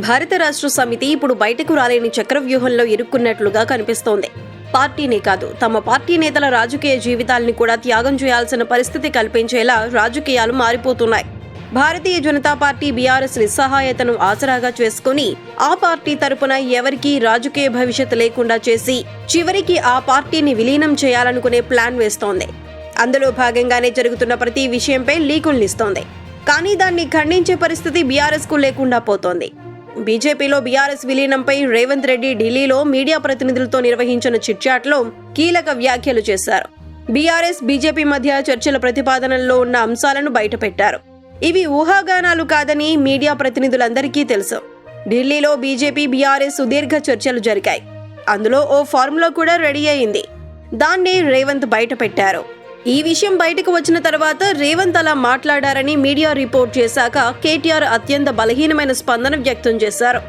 భారత రాష్ట్ర సమితి ఇప్పుడు బయటకు రాలేని చక్రవ్యూహంలో ఇరుక్కున్నట్లుగా కనిపిస్తోంది. పార్టీనే కాదు తమ పార్టీ నేతల రాజకీయ జీవితాల్ని కూడా త్యాగం చేయాల్సిన పరిస్థితి కల్పించేలా రాజకీయాలు మారిపోతున్నాయి. భారతీయ జనతా పార్టీ బీఆర్ఎస్ నిస్సహాయతను ఆసరాగా చేసుకుని ఆ పార్టీ తరపున ఎవరికీ రాజకీయ భవిష్యత్తు లేకుండా చేసి చివరికి ఆ పార్టీని విలీనం చేయాలనుకునే ప్లాన్ వేస్తోంది. అందులో భాగంగానే జరుగుతున్న ప్రతి విషయంపై లీకుల్నిస్తోంది కానీ దాన్ని ఖండించే పరిస్థితి బీఆర్ఎస్కు లేకుండా పోతోంది. బీజేపీలో బీఆర్ఎస్ విలీనంపై రేవంత్ రెడ్డి ఢిల్లీలో మీడియా ప్రతినిధులతో నిర్వహించిన చిట్చాట్లో కీలక వ్యాఖ్యలు చేశారు. బీఆర్ఎస్ బీజేపీ మధ్య చర్చల ప్రతిపాదనల్లో ఉన్న అంశాలను బయటపెట్టారు. ఇవి ఊహాగానాలు కాదని మీడియా ప్రతినిధులందరికీ తెలుసు. ఢిల్లీలో బీజేపీ బీఆర్ఎస్ సుదీర్ఘ చర్చలు జరిగాయి. అందులో ఓ ఫార్ములా కూడా రెడీ అయింది. దాన్ని రేవంత్ బయటపెట్టారు. ఈ విషయం బయటకు వచ్చిన తర్వాత రేవంత్ అలా మాట్లాడారని మీడియా రిపోర్ట్ చేశాక కేటీఆర్ అత్యంత బలహీనమైన స్పందన వ్యక్తం చేశారు.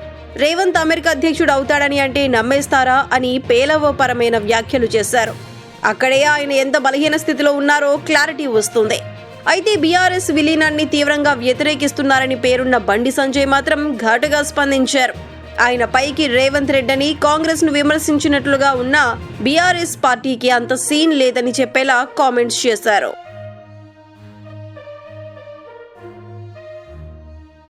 రేవంత్ అమెరికా అధ్యక్షుడు అవుతాడని అంటే నమ్మేస్తారా అని పేలవపరమైన వ్యాఖ్యలు చేశారు. అక్కడే ఆయన ఎంత బలహీన స్థితిలో ఉన్నారో క్లారిటీ వస్తుంది. అయితే బీఆర్ఎస్ విలీనాన్ని తీవ్రంగా వ్యతిరేకిస్తున్నారని పేరున్న బండి సంజయ్ మాత్రం ఘాటుగా స్పందించారు. ఆయన పైకి రేవంత్ రెడ్డిని కాంగ్రెస్ను విమర్శించినట్లుగా ఉన్న బీఆర్ఎస్ పార్టీకి అంత సీన్ లేదని చెప్పేలా కామెంట్స్ చేశారు.